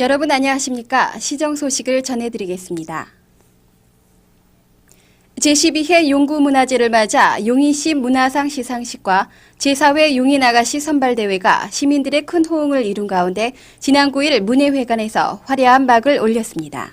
여러분 안녕하십니까? 시정 소식을 전해드리겠습니다. 제12회 용구문화제를 맞아 용인시 문화상 시상식과 제4회 용인 아가씨 선발대회가 시민들의 큰 호응을 이룬 가운데 지난 9일 문예회관에서 화려한 막을 올렸습니다.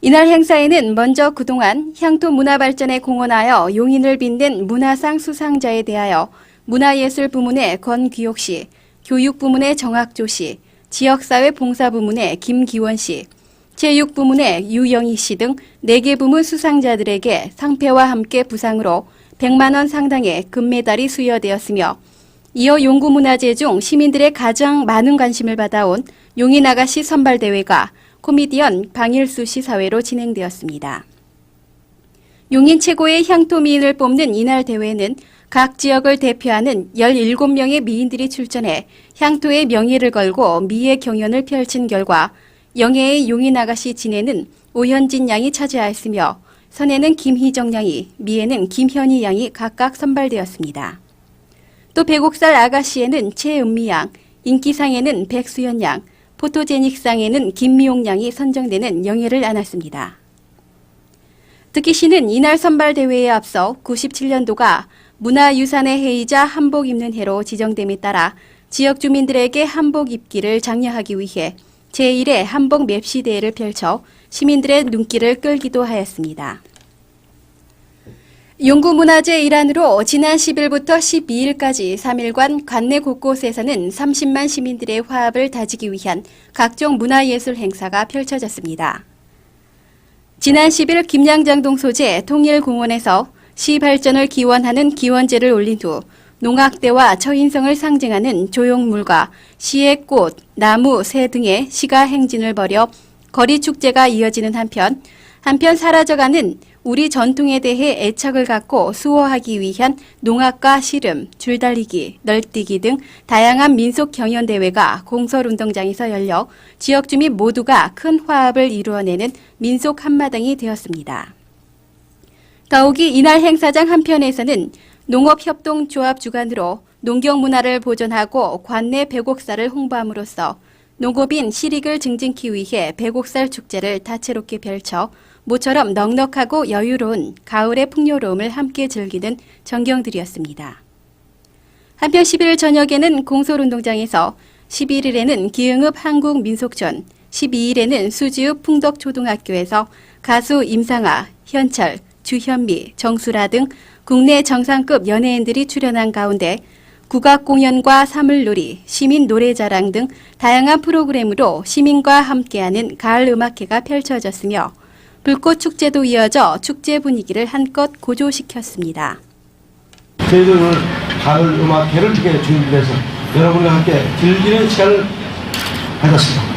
이날 행사에는 먼저 그동안 향토 문화 발전에 공헌하여 용인을 빛낸 문화상 수상자에 대하여 문화예술 부문의 권귀옥 씨, 교육 부문의 정학조 씨, 지역사회 봉사 부문의 김기원 씨, 체육 부문의 유영희 씨 등 4개 부문 수상자들에게 상패와 함께 부상으로 100만 원 상당의 금메달이 수여되었으며 이어 용구문화제 중 시민들의 가장 많은 관심을 받아온 용인아가씨 선발대회가 코미디언 방일수 씨 사회로 진행되었습니다. 용인 최고의 향토 미인을 뽑는 이날 대회는 각 지역을 대표하는 17명의 미인들이 출전해 향토의 명예를 걸고 미의 경연을 펼친 결과 영예의 용인 아가씨 진해는 오현진 양이 차지하였으며 선에는 김희정 양이, 미에는 김현희 양이 각각 선발되었습니다. 또 백옥살 아가씨에는 최은미 양, 인기상에는 백수연 양, 포토제닉상에는 김미용 양이 선정되는 영예를 안았습니다. 특히 시는 이날 선발 대회에 앞서 97년도가 문화유산의 해이자 한복 입는 해로 지정됨에 따라 지역 주민들에게 한복 입기를 장려하기 위해 제1회 한복 맵시 대회를 펼쳐 시민들의 눈길을 끌기도 하였습니다. 용구문화제 일환으로 지난 10일부터 12일까지 3일간 관내 곳곳에서는 30만 시민들의 화합을 다지기 위한 각종 문화예술 행사가 펼쳐졌습니다. 지난 10일 김양장동 소재 통일공원에서 시 발전을 기원하는 기원제를 올린 후 농악대와 처인성을 상징하는 조형물과 시의 꽃, 나무, 새 등의 시가 행진을 벌여 거리 축제가 이어지는 한편 한편 사라져가는 우리 전통에 대해 애착을 갖고 수호하기 위한 농악과 씨름, 줄달리기, 널뛰기 등 다양한 민속 경연 대회가 공설 운동장에서 열려 지역 주민 모두가 큰 화합을 이루어내는 민속 한마당이 되었습니다. 더욱이 이날 행사장 한편에서는 농업협동조합 주관으로 농경 문화를 보존하고 관내 백옥살을 홍보함으로써 농업인 실익을 증진키 위해 백옥살 축제를 다채롭게 펼쳐 모처럼 넉넉하고 여유로운 가을의 풍요로움을 함께 즐기는 전경들이었습니다. 한편 11일 저녁에는 공설운동장에서 11일에는 기흥읍 한국민속촌, 12일에는 수지읍 풍덕초등학교에서 가수 임상아, 현철, 주현미, 정수라 등 국내 정상급 연예인들이 출연한 가운데 국악 공연과 사물놀이, 시민 노래자랑 등 다양한 프로그램으로 시민과 함께하는 가을 음악회가 펼쳐졌으며 불꽃 축제도 이어져 축제 분위기를 한껏 고조시켰습니다. 저희들은 가을 음악회를 이렇게 준비해서 여러분과 함께 즐기는 시간을 가졌습니다.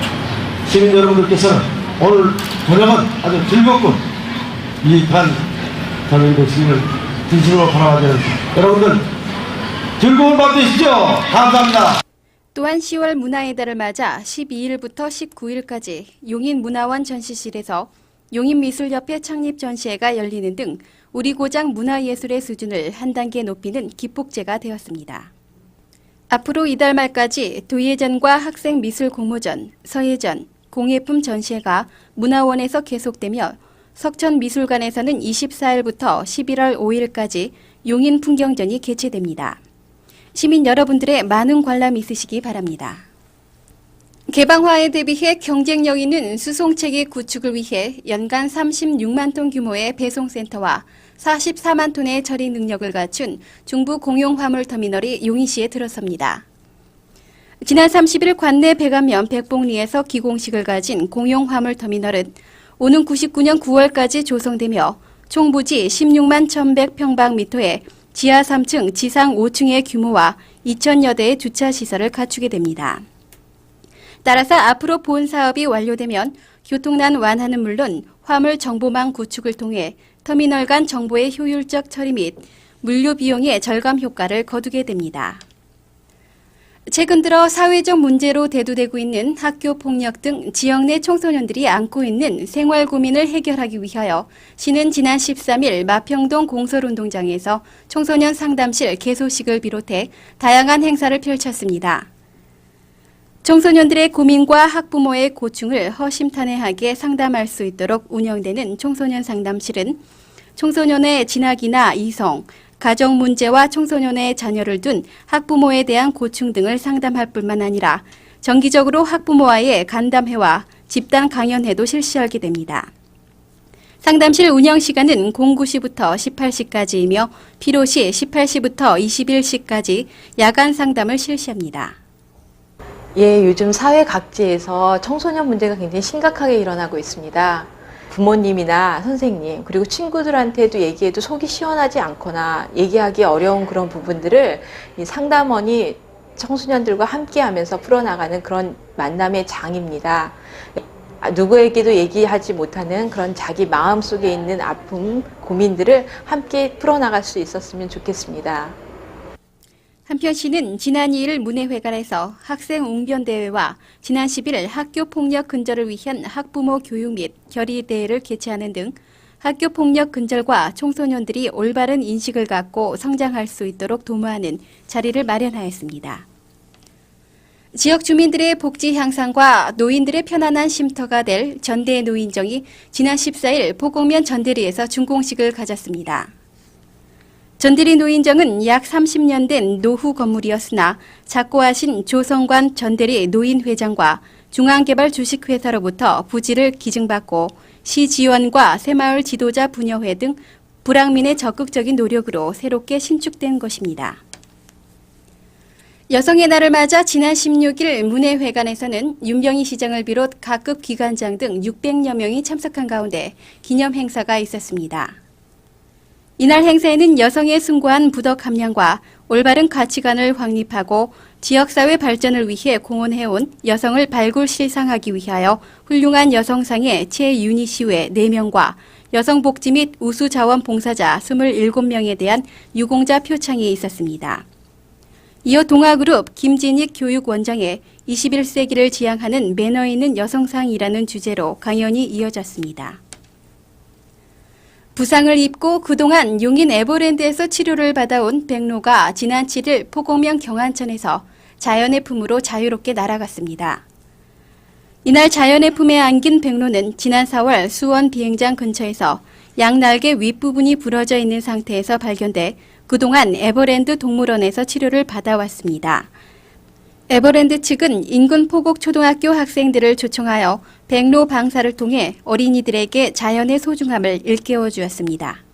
시민 여러분들께서는 오늘 저녁은 아주 즐겁고 유익한 저녁이 되시기를 진심으로 바라보는 여러분들 즐거운 밤 되시죠. 감사합니다. 또한 10월 문화의 달을 맞아 12일부터 19일까지 용인문화원 전시실에서 용인미술협회 창립 전시회가 열리는 등 우리 고장 문화예술의 수준을 한 단계 높이는 기폭제가 되었습니다. 앞으로 이달 말까지 도예전과 학생 미술 공모전, 서예전, 공예품 전시회가 문화원에서 계속되며 석천미술관에서는 24일부터 11월 5일까지 용인 풍경전이 개최됩니다. 시민 여러분들의 많은 관람 있으시기 바랍니다. 개방화에 대비해 경쟁력 있는 수송체계 구축을 위해 연간 36만 톤 규모의 배송센터와 44만 톤의 처리 능력을 갖춘 중부 공용 화물 터미널이 용인시에 들어섭니다. 지난 30일 관내 배감면 백봉리에서 기공식을 가진 공용 화물 터미널은 오는 99년 9월까지 조성되며 총 부지 16만 1,100평방미터의 지하 3층, 지상 5층의 규모와 2천여 대의 주차 시설을 갖추게 됩니다. 따라서 앞으로 본 사업이 완료되면 교통난 완화는 물론 화물 정보망 구축을 통해 터미널 간 정보의 효율적 처리 및 물류 비용의 절감 효과를 거두게 됩니다. 최근 들어 사회적 문제로 대두되고 있는 학교 폭력 등 지역 내 청소년들이 안고 있는 생활 고민을 해결하기 위하여 시는 지난 13일 마평동 공설운동장에서 청소년 상담실 개소식을 비롯해 다양한 행사를 펼쳤습니다. 청소년들의 고민과 학부모의 고충을 허심탄회하게 상담할 수 있도록 운영되는 청소년 상담실은 청소년의 진학이나 이성, 가정 문제와 청소년의 자녀를 둔 학부모에 대한 고충 등을 상담할 뿐만 아니라 정기적으로 학부모와의 간담회와 집단 강연회도 실시하게 됩니다. 상담실 운영 시간은 09시부터 18시까지이며 필요시 18시부터 21시까지 야간 상담을 실시합니다. 예, 요즘 사회 각지에서 청소년 문제가 굉장히 심각하게 일어나고 있습니다. 부모님이나 선생님, 그리고 친구들한테도 얘기해도 속이 시원하지 않거나 얘기하기 어려운 그런 부분들을 이 상담원이 청소년들과 함께 하면서 풀어나가는 그런 만남의 장입니다. 아, 누구에게도 얘기하지 못하는 그런 자기 마음 속에 있는 아픔, 고민들을 함께 풀어나갈 수 있었으면 좋겠습니다. 한편 씨는 지난 2일 문해회관에서 학생 웅변대회와 지난 11일 학교폭력 근절을 위한 학부모 교육 및 결의대회를 개최하는 등 학교폭력 근절과 청소년들이 올바른 인식을 갖고 성장할 수 있도록 도모하는 자리를 마련하였습니다. 지역 주민들의 복지 향상과 노인들의 편안한 쉼터가 될 전대 노인정이 지난 14일 포곡면 전대리에서 준공식을 가졌습니다. 전대리 노인정은 약 30년 된 노후 건물이었으나 작고하신 조성관 전대리 노인회장과 중앙개발 주식회사로부터 부지를 기증받고 시 지원과 새마을 지도자 분여회 등 불황민의 적극적인 노력으로 새롭게 신축된 것입니다. 여성의 날을 맞아 지난 16일 문해회관에서는 윤병희 시장을 비롯 각급 기관장 등 600여 명이 참석한 가운데 기념 행사가 있었습니다. 이날 행사에는 여성의 숭고한 부덕 함량과 올바른 가치관을 확립하고 지역사회 발전을 위해 공헌해온 여성을 발굴실상하기 위하여 훌륭한 여성상의 최윤희 씨외 4명과 여성복지 및 우수자원 봉사자 27명에 대한 유공자 표창이 있었습니다. 이어 동아그룹 김진익 교육원장의 21세기를 지향하는 매너 있는 여성상이라는 주제로 강연이 이어졌습니다. 부상을 입고 그동안 용인 에버랜드에서 치료를 받아온 백로가 지난 7일 포곡면 경안천에서 자연의 품으로 자유롭게 날아갔습니다. 이날 자연의 품에 안긴 백로는 지난 4월 수원 비행장 근처에서 양날개 윗부분이 부러져 있는 상태에서 발견돼 그동안 에버랜드 동물원에서 치료를 받아왔습니다. 에버랜드 측은 인근 포곡 초등학교 학생들을 초청하여 백로 방사를 통해 어린이들에게 자연의 소중함을 일깨워 주었습니다.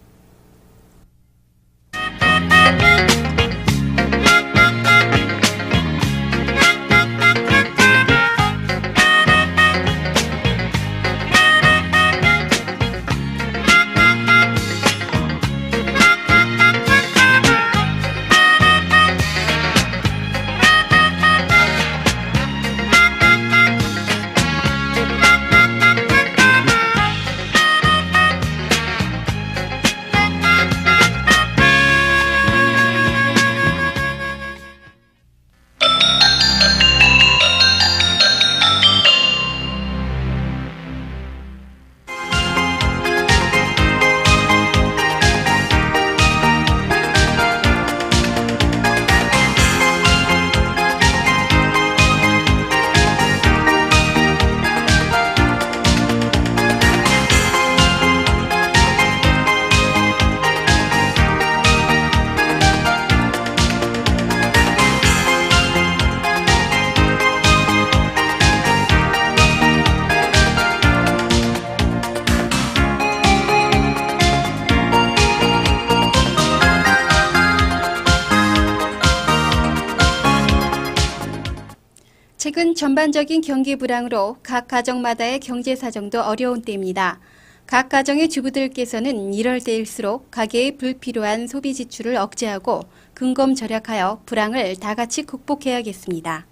전반적인 경기 불황으로 각 가정마다의 경제 사정도 어려운 때입니다. 각 가정의 주부들께서는 이럴 때일수록 가계의 불필요한 소비 지출을 억제하고 근검 절약하여 불황을 다 같이 극복해야겠습니다.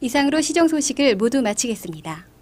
이상으로 시정 소식을 모두 마치겠습니다.